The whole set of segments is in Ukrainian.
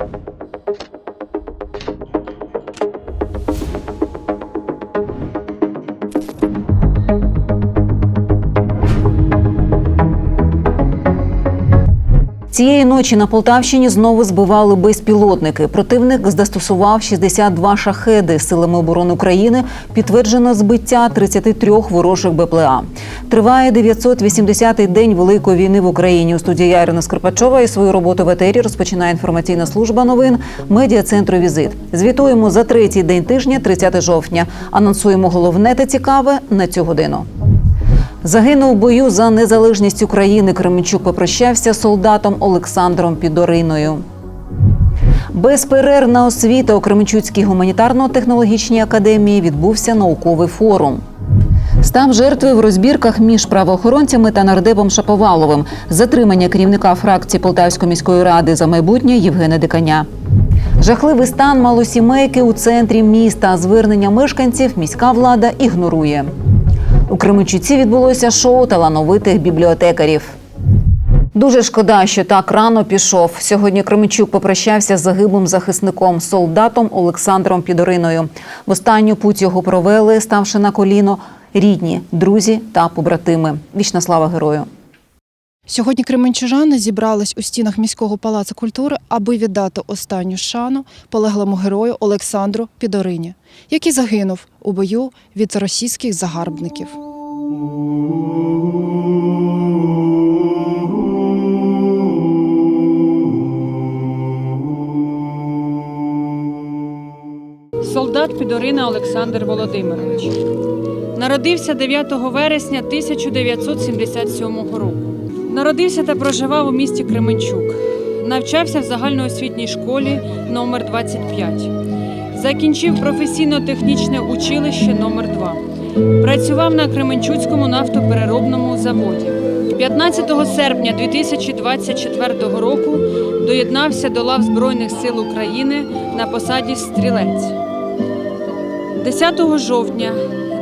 you Цієї ночі на Полтавщині знову збивали безпілотники. Противник застосував 62 шахеди. Силами оборони України підтверджено збиття 33 ворожих БПЛА. Триває 980-й день великої війни в Україні. У студії я, Ірина Скрипачова і свою роботу в етері розпочинає інформаційна служба новин медіа центру Візит. Звітуємо за третій день тижня, 30 жовтня. Анонсуємо головне та цікаве на цю годину. Загинув у бою за незалежність України. Кременчук попрощався з солдатом Олександром Підориною. Безперервна освіта у Кременчуцькій гуманітарно-технологічній академії відбувся науковий форум. Став жертвою в розбірках між правоохоронцями та нардепом Шаповаловим. Затримання керівника фракції Полтавської міської ради за майбутнє Євгена Диканя. Жахливий стан малосімейки у центрі міста. Звернення мешканців міська влада ігнорує. У Кременчуці відбулося шоу талановитих бібліотекарів. Дуже шкода, що так рано пішов. Сьогодні Кременчук попрощався з загиблим захисником, солдатом Олександром Підориною. В останню путь його провели, ставши на коліно, рідні, друзі та побратими. Вічна слава герою! Сьогодні кременчужани зібрались у стінах міського палацу культури, аби віддати останню шану полеглому герою Олександру Підорині, який загинув у бою від російських загарбників. Солдат Підорина Олександр Володимирович. Народився 9 вересня 1977 року. Народився та проживав у місті Кременчук. Навчався в загальноосвітній школі номер 25 Закінчив професійно-технічне училище номер 2 Працював на Кременчуцькому нафтопереробному заводі. 15 серпня 2024 року доєднався до лав Збройних сил України на посаді стрілець. 10 жовтня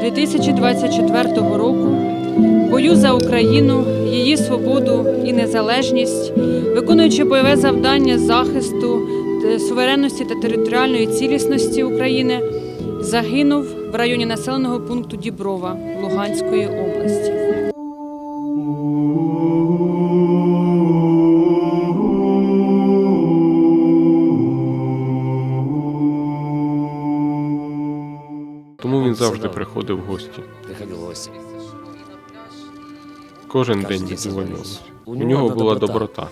2024 року бою за Україну, її свободу і незалежність, виконуючи бойове завдання захисту е, суверенності та територіальної цілісності України, загинув в районі населеного пункту Діброва Луганської області. Тому він завжди приходив в гості. Кожен день день У У нього була доброта. доброта.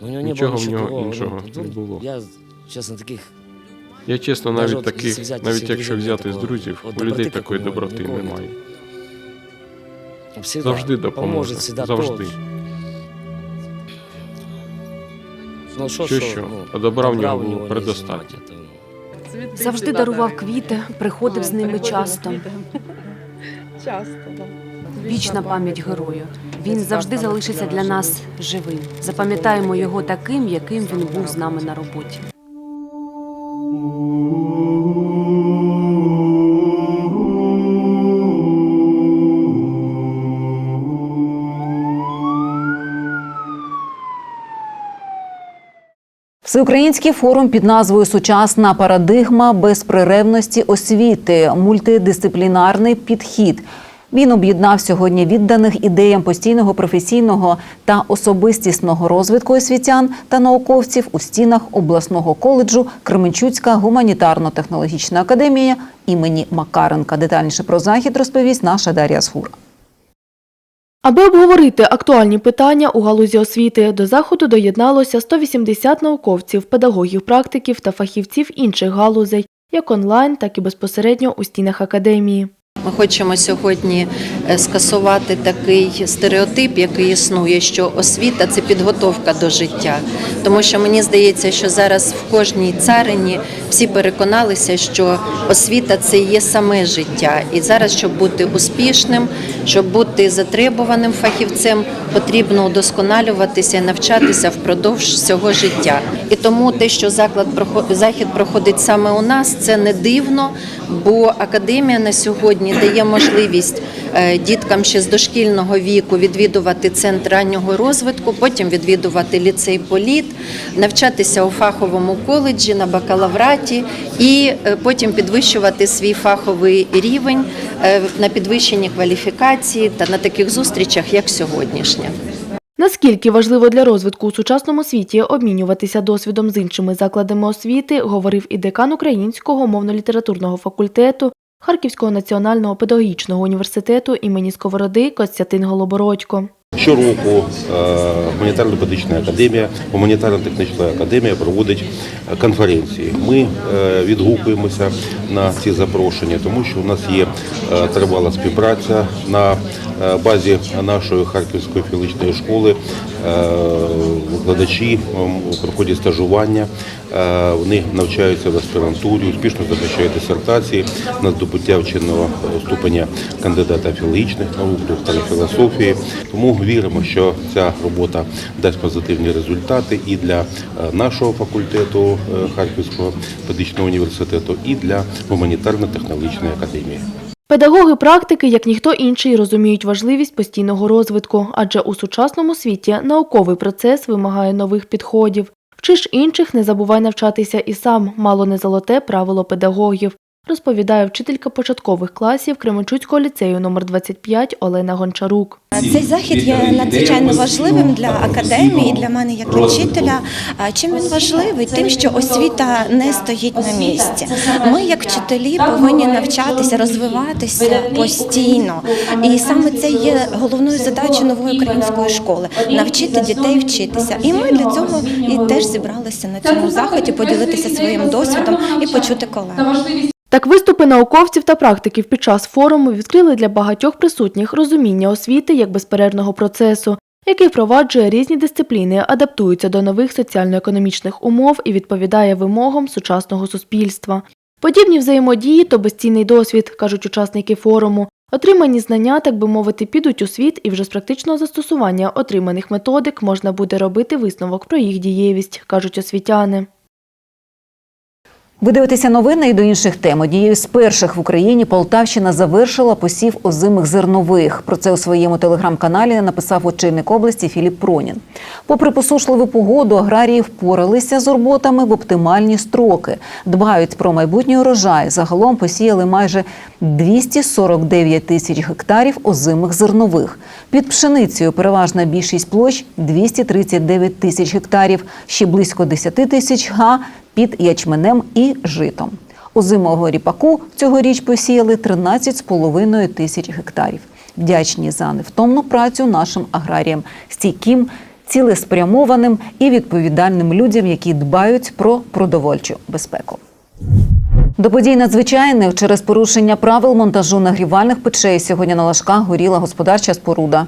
У него Нічого в нього іншого Ну, не було. Я, чесно, Навіть таких, навіть якщо взяти з друзів, у людей такої доброти немає. Завжди допоможе. Завжди. Ну, що, Що, ну, а добра в нього предостатньо. Завжди дарував квіти, приходив з ними часто. Часто, да. Вічна пам'ять герою. Він завжди залишиться для нас живим. Запам'ятаємо його таким, яким він був з нами на роботі. Всеукраїнський форум під назвою Сучасна парадигма безперервності освіти, мультидисциплінарний підхід. Він об'єднав сьогодні відданих ідеям постійного професійного та особистісного розвитку освітян та науковців у стінах обласного коледжу Кременчуцька гуманітарно-технологічна академія імені Макаренка. Детальніше про захід розповість наша Дар'я Сфура. Аби обговорити актуальні питання у галузі освіти, до заходу доєдналося 180 науковців, педагогів, практиків та фахівців інших галузей, як онлайн, так і безпосередньо у стінах академії. Ми хочемо сьогодні скасувати такий стереотип, який існує, що освіта це підготовка до життя. Тому що мені здається, що зараз в кожній царині всі переконалися, що освіта це є саме життя. І зараз, щоб бути успішним, щоб бути затребуваним фахівцем, потрібно удосконалюватися і навчатися впродовж всього життя. І тому те, що заклад захід проходить саме у нас, це не дивно, бо академія на сьогодні дає можливість е, е, діткам ще з дошкільного віку відвідувати центр раннього розвитку, потім відвідувати ліцей політ, навчатися у фаховому коледжі на бакалавраті і е, потім підвищувати свій фаховий рівень е, на підвищенні кваліфікації та на таких зустрічах, як сьогоднішня. Наскільки важливо для розвитку у сучасному світі обмінюватися досвідом з іншими закладами освіти, говорив і декан Українського мовно-літературного факультету Харківського національного педагогічного університету імені Сковороди Костянтин Голобородько. Щороку е, гуманітарно-педагогічна академія, гуманітарно-технічна академія проводить е, конференції. Ми е, відгукуємося на ці запрошення, тому що у нас є тривала співпраця на базі нашої харківської філічної школи. Викладачі проходять стажування, вони навчаються в аспірантурі, успішно захищають дисертації на здобуття вченого ступеня кандидата філологічних наук, доктора філософії. Тому віримо, що ця робота дасть позитивні результати і для е, нашого факультету е, Харківського педагогічного університету, і для гуманітарно-технологічної академії. Педагоги практики, як ніхто інший, розуміють важливість постійного розвитку, адже у сучасному світі науковий процес вимагає нових підходів. Вчиш інших, не забувай навчатися і сам, мало не золоте правило педагогів, розповідає вчителька початкових класів Кременчуцького ліцею номер 25 Олена Гончарук. Цей захід є надзвичайно важливим для академії, для мене як для вчителя. Чим він важливий? Тим, що освіта не стоїть на місці. Ми, як вчителі, повинні навчатися, розвиватися постійно. І саме це є головною задачею нової української школи навчити дітей вчитися. І ми для цього і теж зібралися на цьому заході, поділитися своїм досвідом і почути колег. Так виступи науковців та практиків під час форуму відкрили для багатьох присутніх розуміння освіти як безперервного процесу, який впроваджує різні дисципліни, адаптується до нових соціально-економічних умов і відповідає вимогам сучасного суспільства. Подібні взаємодії то безцінний досвід, кажуть учасники форуму. Отримані знання, так би мовити, підуть у світ, і вже з практичного застосування отриманих методик можна буде робити висновок про їх дієвість, кажуть освітяни. Ви дивитеся новини і до інших тем. Однією з перших в Україні Полтавщина завершила посів озимих зернових. Про це у своєму телеграм-каналі написав очільник області Філіп Пронін. Попри посушливу погоду, аграрії впоралися з роботами в оптимальні строки. Дбають про майбутній урожай. Загалом посіяли майже 249 тисяч гектарів озимих зернових. Під пшеницею переважна більшість площ 239 тисяч гектарів, ще близько 10 тисяч га під ячменем і житом. Озимого ріпаку цьогоріч посіяли 13,5 тисяч гектарів. Вдячні за невтомну працю нашим аграріям, стійким, цілеспрямованим і відповідальним людям, які дбають про продовольчу безпеку. До подій надзвичайних через порушення правил монтажу нагрівальних печей сьогодні на лажках горіла господарча споруда.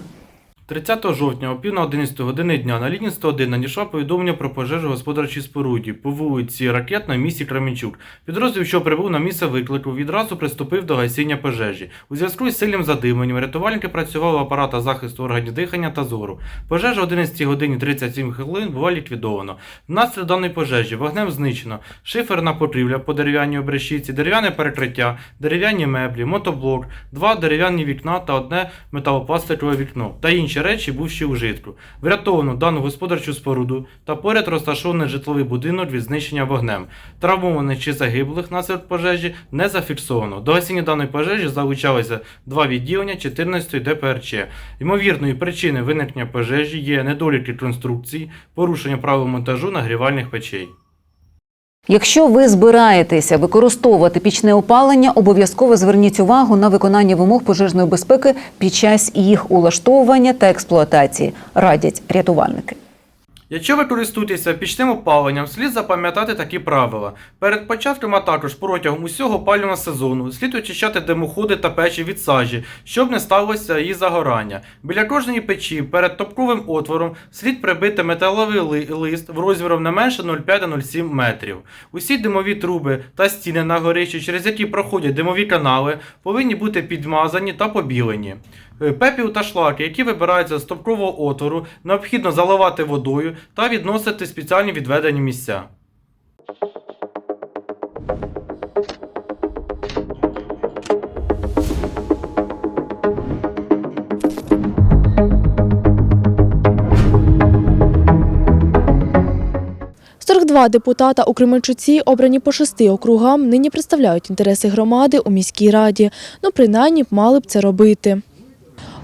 30 жовтня о пів на 11 години дня на лінії 101 надійшло повідомлення про пожежу господарчій споруді по вулиці Ракетна в місті Кременчук. Підрозділ, що прибув на місце виклику, відразу приступив до гасіння пожежі. У зв'язку з сильним задимленням рятувальники працювали в апарата захисту органів дихання та зору. Пожежа о 11 годині 37 хвилин була ліквідована. Внаслідок даної пожежі вогнем знищено шиферна покрівля по дерев'яній обрешітці, дерев'яне перекриття, дерев'яні меблі, мотоблок, два дерев'яні вікна та одне металопластикове вікно та інші речі, бувші у житку. Врятовано дану господарчу споруду та поряд розташований житловий будинок від знищення вогнем. Травмованих чи загиблих внаслідок пожежі не зафіксовано. До гасіння даної пожежі залучалися два відділення 14 ДПРЧ. Ймовірною причиною виникнення пожежі є недоліки конструкції, порушення правил монтажу нагрівальних печей. Якщо ви збираєтеся використовувати пічне опалення, обов'язково зверніть увагу на виконання вимог пожежної безпеки під час їх улаштовування та експлуатації, радять рятувальники. Якщо ви користуєтеся пічним опаленням, слід запам'ятати такі правила. Перед початком, а також протягом усього опалювального сезону слід очищати димоходи та печі від сажі, щоб не сталося її загорання. Біля кожної печі перед топковим отвором слід прибити металовий лист в розміром не менше 0,5-0,7 метрів. Усі димові труби та стіни на горищі, через які проходять димові канали, повинні бути підмазані та побілені. Е, Пепіл та шлаки, які вибираються з топкового отвору, необхідно заливати водою та відносити в спеціальні відведені місця. Два депутата у Кременчуці, обрані по шести округам, нині представляють інтереси громади у міській раді. Ну принаймні мали б це робити.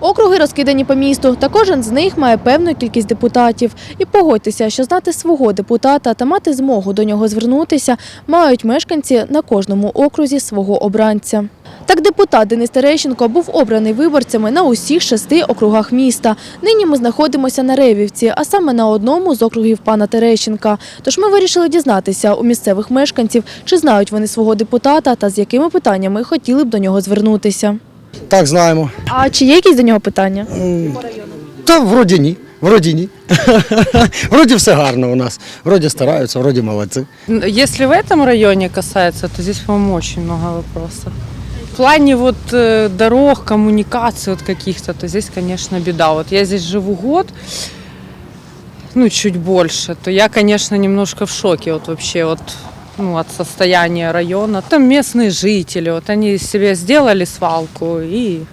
Округи розкидані по місту, та кожен з них має певну кількість депутатів. І погодьтеся, що знати свого депутата та мати змогу до нього звернутися мають мешканці на кожному окрузі свого обранця. Так депутат Денис Терещенко був обраний виборцями на усіх шести округах міста. Нині ми знаходимося на Ревівці, а саме на одному з округів пана Терещенка. Тож ми вирішили дізнатися у місцевих мешканців, чи знають вони свого депутата та з якими питаннями хотіли б до нього звернутися. Так, знаємо. А чи є якісь до нього питання? Та вроді ні. Вроді ні. вроді все гарно у нас. Вроді стараються, вроді молодці. Если в этом районе касается, то здесь, по-моему, очень много вопросов. В плане вот э, дорог, коммуникаций вот каких-то, то здесь, конечно, беда. Вот я здесь живу год, ну, чуть больше, то я, конечно, немножко в шоке вот вообще вот ну, от состояния района. Там местные жители, вот они себе сделали свалку и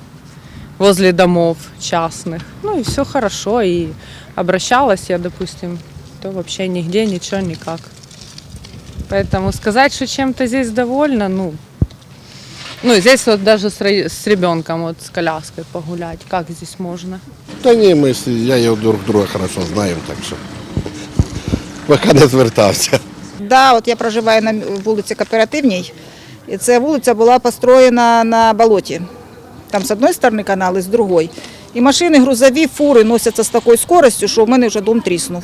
возле домов частных. Ну и все хорошо, и обращалась я, допустим, то вообще нигде, ничего, никак. Поэтому сказать, что чем-то здесь довольна, ну, ну, здесь вот даже с, ре- с ребенком, вот с коляской погулять, как здесь можно? Ні, ми з- я його друг друга хорошо знаємо, так що поки не звертався. Да, от я проживаю на вулиці Кооперативній, і ця вулиця була построєна на болоті. Там з одної сторони канал, і з другої. І машини грузові, фури носяться з такою скоростю, що в мене вже дом тріснув.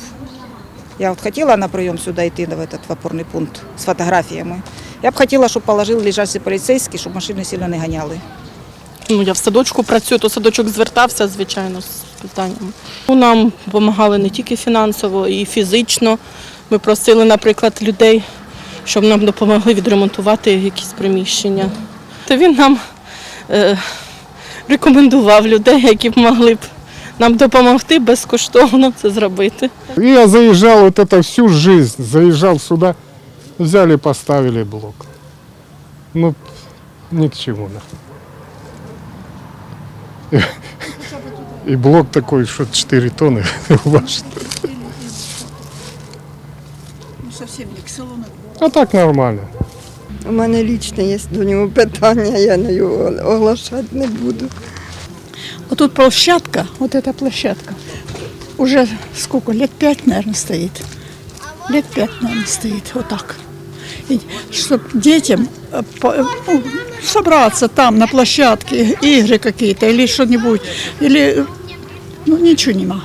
Я от хотіла на прийом сюди йти, в этот в опорний пункт з фотографіями. Я б хотіла, щоб положили лежачі поліцейські, щоб машини сильно не ганяли. Ну, я в садочку працюю, то садочок звертався, звичайно, з питаннями. Ну, Нам допомагали не тільки фінансово, і фізично. Ми просили, наприклад, людей, щоб нам допомогли відремонтувати якісь приміщення. То він нам е, рекомендував людей, які б могли б нам допомогти безкоштовно це зробити. Я заезжал вот это всю жизнь, заезжал сюда, взяли, поставили блок. Ну, ни к чему. да. И блок такой, что 4 тонны важит. А так нормально. У мене лічне є до нього питання, я на його оголошати не буду. Вот тут площадка, вот эта площадка, уже сколько, лет пять, наверное, стоит. Лет пять, наверное, стоит, вот так. И чтобы детям э, по- э, ну, собраться там на площадке, игры какие-то или что-нибудь, или, ну, ничего нема.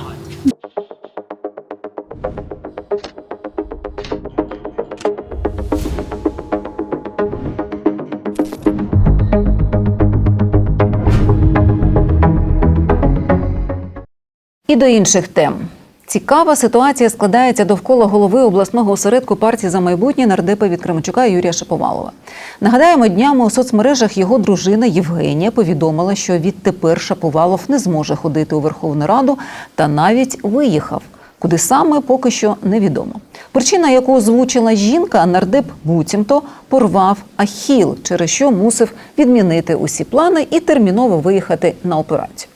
І до інших тем. Цікава ситуація складається довкола голови обласного осередку партії за майбутнє нардепа від Кременчука Юрія Шаповалова. Нагадаємо, днями у соцмережах його дружина Євгенія повідомила, що відтепер Шаповалов не зможе ходити у Верховну Раду та навіть виїхав. Куди саме поки що невідомо. Причина, яку озвучила жінка, нардеп буцімто порвав ахіл, через що мусив відмінити усі плани і терміново виїхати на операцію.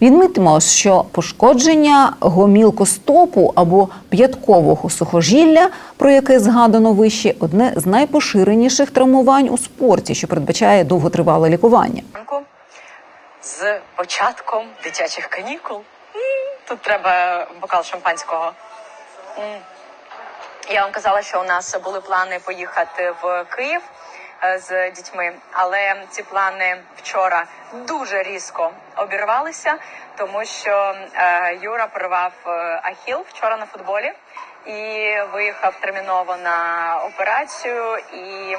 Відмітимо, що пошкодження гомілкостопу або п'яткового сухожилля, про яке згадано вище, одне з найпоширеніших травмувань у спорті, що передбачає довготривале лікування. з початком дитячих канікул. Тут треба бокал шампанського. Я вам казала, що у нас були плани поїхати в Київ з дітьми, але ці плани вчора дуже різко обірвалися, тому що е, Юра порвав е, ахіл вчора на футболі і виїхав терміново на операцію і.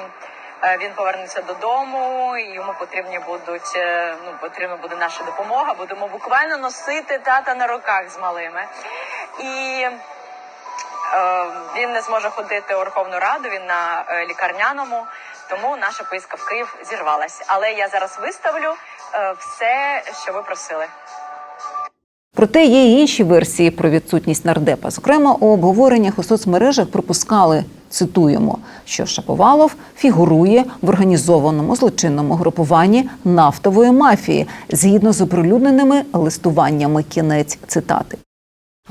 Е, Він повернеться додому, і йому потрібні будуть е, ну потрібна буде наша допомога. Будемо буквально носити тата на руках з малими. І е, він не зможе ходити у Верховну Раду. Він на е, лікарняному, тому наша поїздка в Київ зірвалась. Але я зараз виставлю е, все, що ви просили. Проте є й інші версії про відсутність нардепа. Зокрема, у обговореннях у соцмережах припускали, цитуємо, що Шаповалов фігурує в організованому злочинному групуванні нафтової мафії згідно з оприлюдненими листуваннями. Кінець цитати.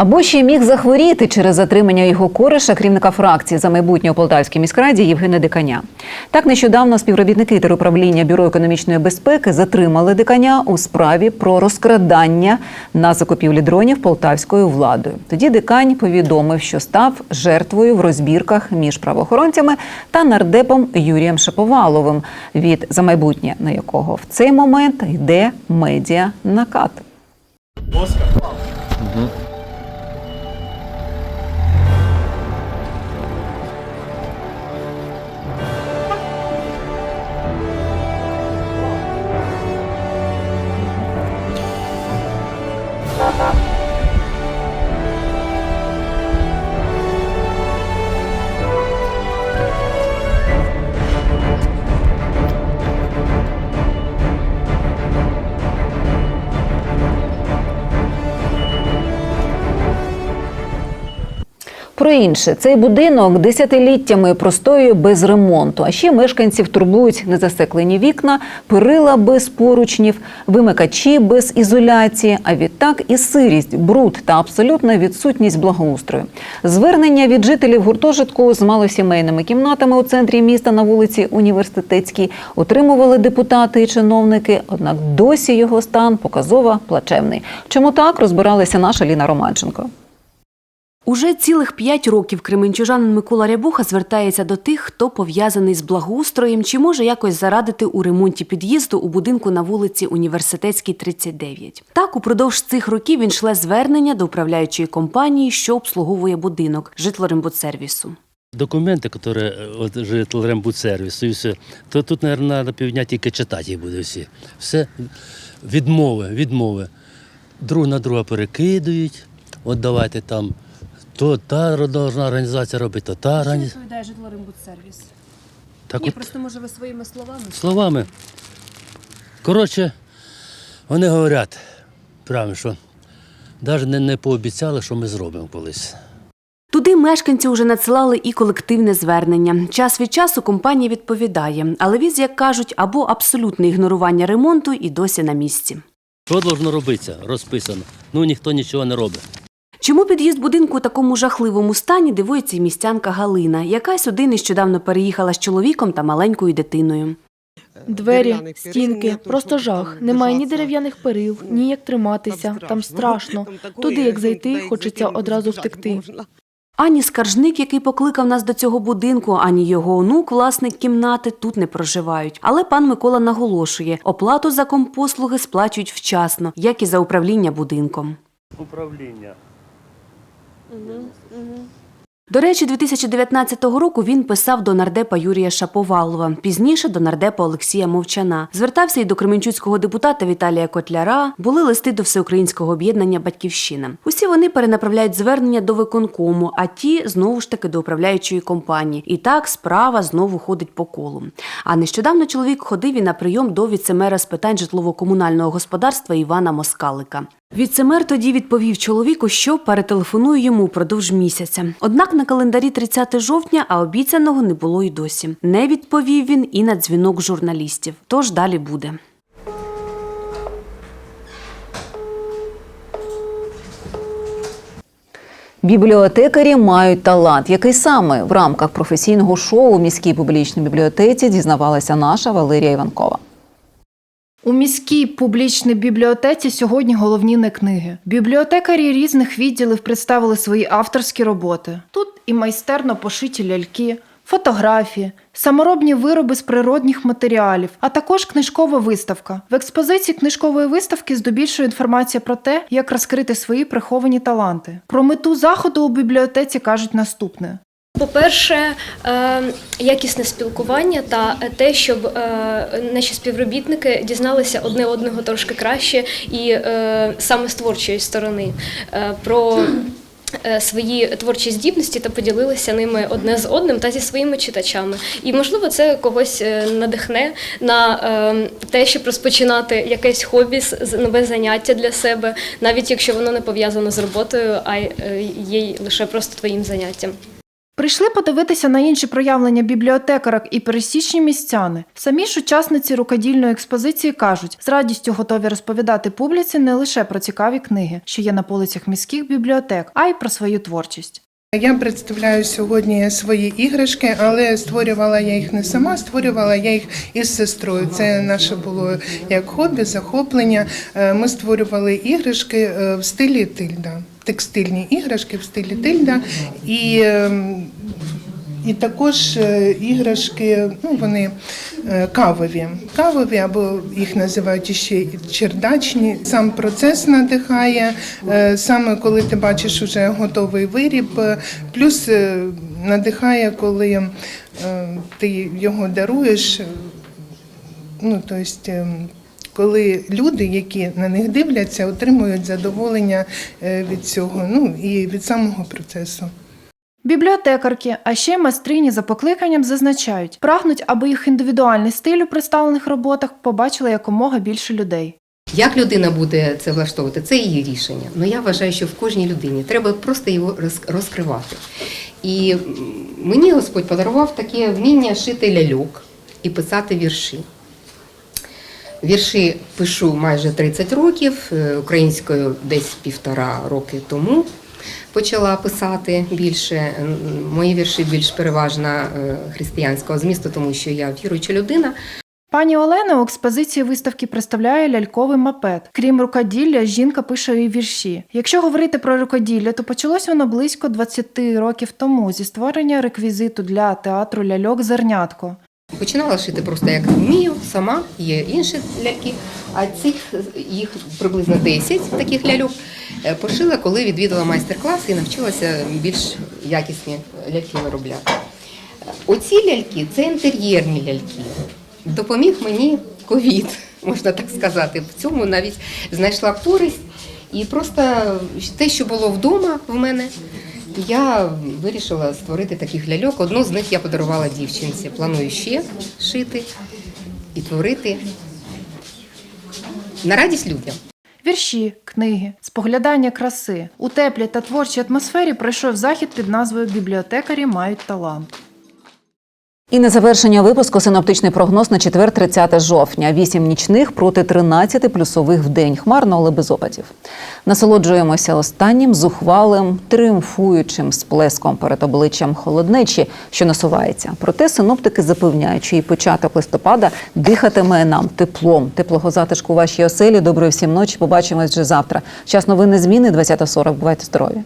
Або ще міг захворіти через затримання його кореша, керівника фракції за майбутнє у Полтавській міськраді Євгена Диканя. Так нещодавно співробітники теруправління Бюро економічної безпеки затримали Диканя у справі про розкрадання на закупівлі дронів полтавською владою. Тоді Дикань повідомив, що став жертвою в розбірках між правоохоронцями та нардепом Юрієм Шаповаловим, від за майбутнє на якого в цей момент йде медіа накат. Про інше, цей будинок десятиліттями простоює без ремонту. А ще мешканців турбують незасеклені вікна, перила без поручнів, вимикачі без ізоляції. А відтак і сирість, бруд та абсолютна відсутність благоустрою. Звернення від жителів гуртожитку з малосімейними кімнатами у центрі міста на вулиці Університетській отримували депутати і чиновники. Однак досі його стан показово плачевний. Чому так розбиралася наша Ліна Романченко? Уже цілих п'ять років кременчужанин Микола Рябуха звертається до тих, хто пов'язаний з благоустроєм чи може якось зарадити у ремонті під'їзду у будинку на вулиці Університетській, 39. Так, упродовж цих років він шле звернення до управляючої компанії, що обслуговує будинок житлорембудсервісу. Документи, які от, житлорембудсервісу і все, то тут, мабуть, на півдня тільки читати їх буде всі. Все відмови, відмови. Друг на друга перекидують. От давайте там, то та должна організація робити, то та організація. відповідає житлорембудсервіс? Так Ні, от просто може ви своїми словами. словами. Коротше, вони говорять, правильно, що навіть не, не пообіцяли, що ми зробимо колись. Туди мешканці вже надсилали і колективне звернення. Час від часу компанія відповідає, але віз, як кажуть, або абсолютне ігнорування ремонту і досі на місці. Що должно робитися? Розписано. Ну ніхто нічого не робить. Чому під'їзд будинку у такому жахливому стані дивується й містянка Галина, яка сюди нещодавно переїхала з чоловіком та маленькою дитиною. Двері, стінки, просто жах. Немає ні дерев'яних перил, ні як триматися. Там страшно. Туди, як зайти, хочеться одразу втекти. Ані скаржник, який покликав нас до цього будинку, ані його онук, власник кімнати, тут не проживають. Але пан Микола наголошує, оплату за компослуги сплачують вчасно, як і за управління будинком. Управління. До речі, 2019 року він писав до нардепа Юрія Шаповалова, пізніше до нардепа Олексія Мовчана. Звертався і до кременчуцького депутата Віталія Котляра. Були листи до всеукраїнського об'єднання Батьківщина. Усі вони перенаправляють звернення до виконкому, а ті знову ж таки до управляючої компанії. І так справа знову ходить по колу. А нещодавно чоловік ходив і на прийом до віцемера з питань житлово-комунального господарства Івана Москалика. Віцемер тоді відповів чоловіку, що перетелефонує йому впродовж місяця. Однак на календарі 30 жовтня, а обіцяного не було й досі. Не відповів він і на дзвінок журналістів. Тож далі буде. Бібліотекарі мають талант. Який саме в рамках професійного шоу у міській публічній бібліотеці дізнавалася наша Валерія Іванкова. У міській публічній бібліотеці сьогодні головні не книги. Бібліотекарі різних відділів представили свої авторські роботи. Тут і майстерно пошиті ляльки, фотографії, саморобні вироби з природних матеріалів, а також книжкова виставка. В експозиції книжкової виставки здобільшує інформація про те, як розкрити свої приховані таланти. Про мету заходу у бібліотеці кажуть наступне. По-перше, е, якісне спілкування та те, щоб е, наші співробітники дізналися одне одного трошки краще і е, саме з творчої сторони про свої творчі здібності та поділилися ними одне з одним та зі своїми читачами. І можливо, це когось надихне на те, щоб розпочинати якесь хобі, нове заняття для себе, навіть якщо воно не пов'язано з роботою, а є лише просто твоїм заняттям. Прийшли подивитися на інші проявлення бібліотекарок і пересічні містяни. Самі ж учасниці рукодільної експозиції кажуть, з радістю готові розповідати публіці не лише про цікаві книги, що є на полицях міських бібліотек, а й про свою творчість. Я представляю сьогодні свої іграшки, але створювала я їх не сама, створювала я їх із сестрою. Це наше було як хобі, захоплення. Е, Ми створювали іграшки е, в стилі тильда, текстильні іграшки в стилі тильда. І ем, і також е, іграшки, ну вони е, кавові, кавові або їх називають ще чердачні. Сам процес надихає, е, саме коли ти бачиш уже готовий виріб, плюс надихає, коли ти його даруєш. Ну, тобто, коли люди, які на них дивляться, отримують задоволення від цього, ну і від самого процесу. Бібліотекарки, а ще й майстрині за покликанням зазначають, прагнуть, аби їх індивідуальний стиль у представлених роботах побачили якомога більше людей. Як людина буде це влаштовувати, це її рішення. Ну я вважаю, що в кожній людині треба просто його розкривати. І мені Господь подарував таке вміння шити ляльок і писати вірші. Вірші пишу майже 30 років, е, українською десь півтора роки тому почала писати більше. Мої вірші більш переважно е, християнського змісту, тому що я віруюча людина. Пані Олена у експозиції виставки представляє ляльковий мапет. Крім рукоділля, жінка пише і вірші. Якщо говорити про рукоділля, то почалось воно близько 20 років тому зі створення реквізиту для театру ляльок Зернятко. Починала шити просто як вмію, сама, є інші ляльки, а цих їх приблизно 10 таких ляльок пошила, коли відвідала майстер-клас і навчилася більш якісні ляльки виробляти. Оці ляльки це інтер'єрні ляльки. Допоміг мені ковід, можна так сказати. В цьому навіть знайшла користь. І просто те, що було вдома в мене, я вирішила створити таких ляльок. Одну з них я подарувала дівчинці. Планую ще шити і творити на радість людям. Вірші, книги, споглядання краси. У теплій та творчій атмосфері пройшов захід під назвою Бібліотекарі мають талант. І на завершення випуску синоптичний прогноз на четвер 30 жовтня. 8 нічних проти 13 плюсових в день. Хмарно, але без опадів. Насолоджуємося останнім зухвалим, тріумфуючим сплеском перед обличчям холоднечі, що насувається. Проте синоптики запевняють, що і початок листопада дихатиме нам теплом. Теплого затишку у вашій оселі. Доброї всім ночі. Побачимось вже завтра. Час новини зміни 20.40. Бувайте здорові.